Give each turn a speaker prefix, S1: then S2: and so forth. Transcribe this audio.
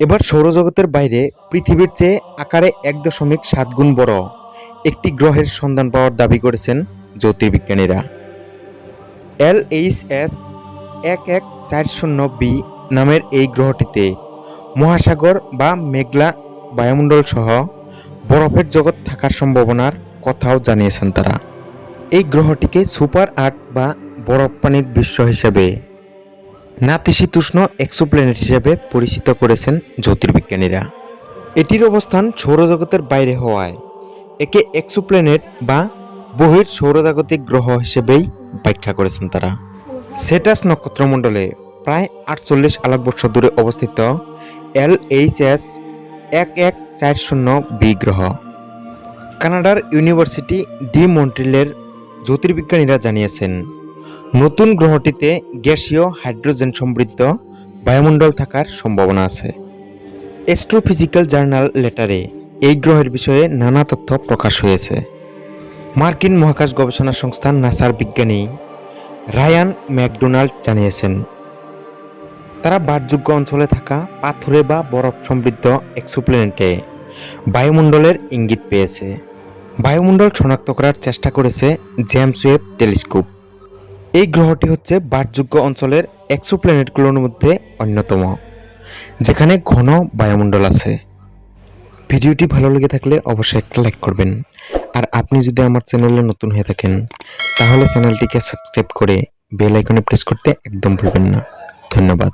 S1: এবার সৌরজগতের বাইরে পৃথিবীর চেয়ে আকারে এক দশমিক সাত গুণ বড় একটি গ্রহের সন্ধান পাওয়ার দাবি করেছেন জ্যোতির্বিজ্ঞানীরা। এল এইচ এস এক এক চার শূন্য বি নামের এই গ্রহটিতে মহাসাগর বা মেঘলা বায়ুমণ্ডল সহ বরফের জগৎ থাকার সম্ভাবনার কথাও জানিয়েছেন তারা। এই গ্রহটিকে সুপার আর্ট বা বরফ পানির বিশ্ব হিসেবে নাতিশীতোষ্ণ এক্সোপ্ল্যানেট হিসেবে পরিচিত করেছেন জ্যোতির্বিজ্ঞানীরা। এটির অবস্থান সৌরজগতের বাইরে হওয়ায়। একে এক্সোপ্ল্যানেট বা বহির সৌরজাগতিক গ্রহ হিসেবেই ব্যাখ্যা করেছেন তারা। সেটাস নক্ষত্রমণ্ডলে প্রায় আটচল্লিশ আলোকবর্ষ দূরে অবস্থিত এল এইচ এস এক এক চার শূন্য বি গ্রহ। কানাডার ইউনিভার্সিটি ডি মন্ট্রিলের জ্যোতির্বিজ্ঞানীরা জানিয়েছেন নতুন গ্রহটিতে গ্যাসীয় হাইড্রোজেন সমৃদ্ধ বায়ুমণ্ডল থাকার সম্ভাবনা আছে। অ্যাস্ট্রোফিজিক্যাল জার্নাল লেটারে এই গ্রহের বিষয়ে নানা তথ্য প্রকাশ হয়েছে। মার্কিন মহাকাশ গবেষণা সংস্থা নাসার বিজ্ঞানী রায়ান ম্যাকডোনাল্ড জানিয়েছেন, তারা বাসযোগ্য অঞ্চলে থাকা পাথুরে বা বরফ সমৃদ্ধ এক্সোপ্ল্যানেটে বায়ুমণ্ডলের ইঙ্গিত পেয়েছে। বায়ুমণ্ডল শনাক্ত করার চেষ্টা করেছে জেমস ওয়েব টেলিস্কোপ। এই গ্রহটি হচ্ছে বাসযোগ্য অঞ্চলের একশো প্ল্যানেটগুলোর মধ্যে অন্যতম, যেখানে ঘন বায়ুমণ্ডল আছে। ভিডিওটি ভালো লেগে থাকলে অবশ্যই একটা লাইক করবেন। আর আপনি যদি আমার চ্যানেলে নতুন হয়ে থাকেন, তাহলে চ্যানেলটিকে সাবস্ক্রাইব করে বেল আইকনে প্রেস করতে একদম ভুলবেন না। ধন্যবাদ।